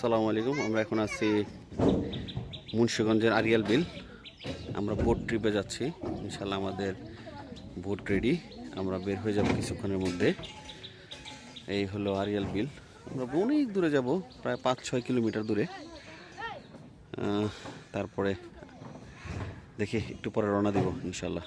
আসসালামু আলাইকুম। আমরা এখন আছি মুন্সীগঞ্জের আরিয়াল বিল। আমরা বোট ট্রিপে যাচ্ছি। ইনশাল্লাহ আমাদের বোট রেডি আমরা বের হয়ে যাব কিছুক্ষণের মধ্যে। এই হলো আরিয়াল বিল। আমরা অনেক দূরে যাব, প্রায় পাঁচ ছয় কিলোমিটার দূরে। তারপরে দেখি, একটু পরে রওনা দেব ইনশাল্লাহ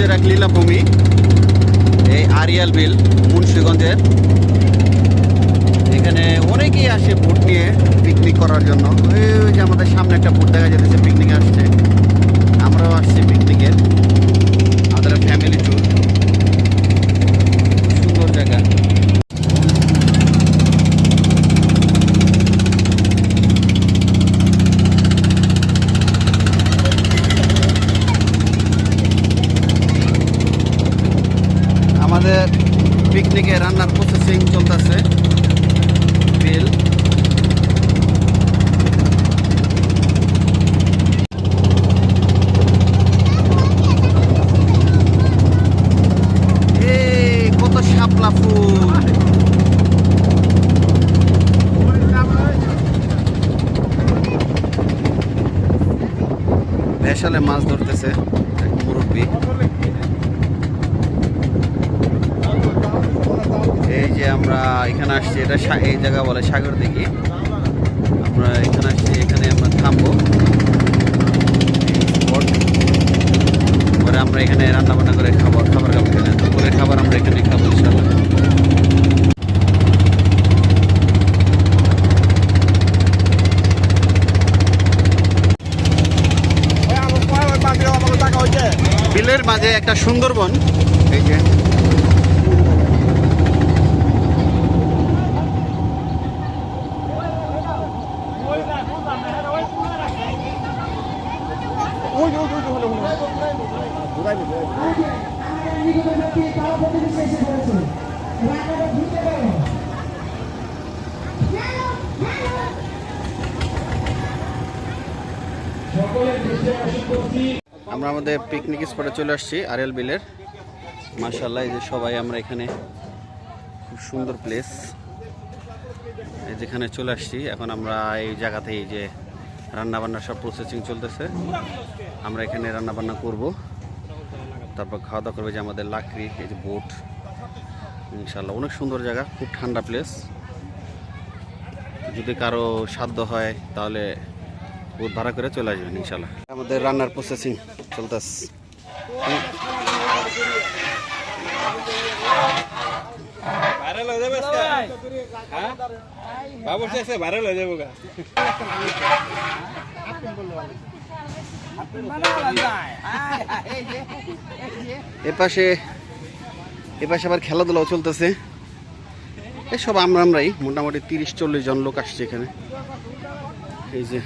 সৌন্দর্যের এক লীলাভূমি, এই আরিয়াল বিল, মুন্সিগঞ্জের। এখানে অনেকেই আসে বোট নিয়ে পিকনিক করার জন্য। ওই যে আমাদের সামনে একটা বোট দেখা যাচ্ছে পিকনিক আসছে। আমরাও আসছি পিকনিকের পিকনিকে রান্নার প্রসেসিং চলতেছে। বিল মাছ ধরতেছে মুরব্বী। এই যে আমরা এখানে আসছি এটা এই জায়গা বলে সাগর দিঘি আমরা এখানে আসছি এখানে আমরা থামবো পরে আমরা এখানে রান্না বান্না করে খাব খাবার খাব এখানে দুপুরের খাবার আমরা এখানে খাব বিলের মাঝে একটা সুন্দরবন এই যে আমরা আমাদের পিকনিক স্পটে চলে আসছি আরেল বিলের মাশাল্লাহ এই যে সবাই আমরা এখানে। খুব সুন্দর প্লেস যেখানে চলে আসছি, এখন আমরা এই জায়গাতে এই যে রান্না বান্নার সব প্রসেসিং চলতেছে। আমরা এখানে রান্না বান্না করব। তারপর খাওয়া দাওয়া করবে যে আমাদের লাকড়ি, এই যে বোট। ইনশাল্লাহ অনেক সুন্দর জায়গা, খুব ঠান্ডা প্লেস যদি কারও সাধ্য হয়, তাহলে বোট ভাড়া করে চলে আসবেন ইনশাল্লাহ আমাদের রান্নার প্রসেসিং চলতেছে। ভাইরাল হয়ে যাবে হ্যাঁ বাবুর শেষে ভাইরাল হয়ে যাব গা এ পাশে এ পাশে আবার খেলাধুলাও চলতেছে। এসব আমরা আমরাই মোটামুটি তিরিশ চল্লিশ জন লোক আসছে এখানে। এই যে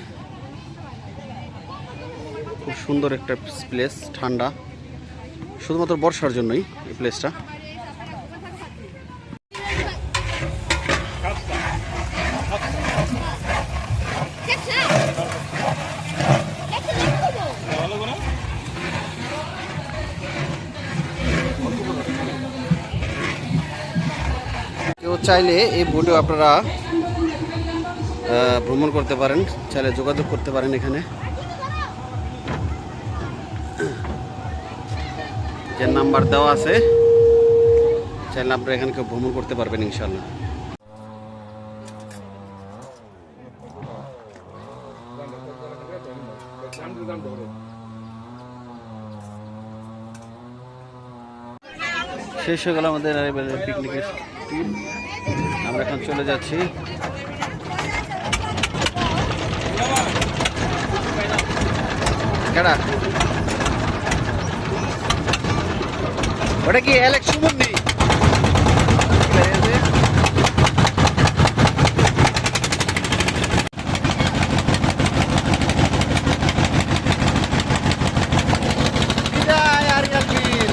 খুব সুন্দর একটা প্লেস ঠান্ডা। শুধুমাত্র বর্ষার জন্যই এই প্লেসটা কেউ চাইলে এই বোটেও আপনারা ভ্রমণ করতে পারেন, চাইলে যোগাযোগ করতে পারেন এখানে। যে নাম্বার দেওয়া আছে, চাইলে আপনারা এখানে কেউ ভ্রমণ করতে পারবেন ইনশাল্লাহ শেষ হয়ে গেল আমাদের পিকনিকের আমরা এখন চলে যাচ্ছি। ওটা কি অ্যালেক্স সুমন্দি বিদায় আরিয়াল বিল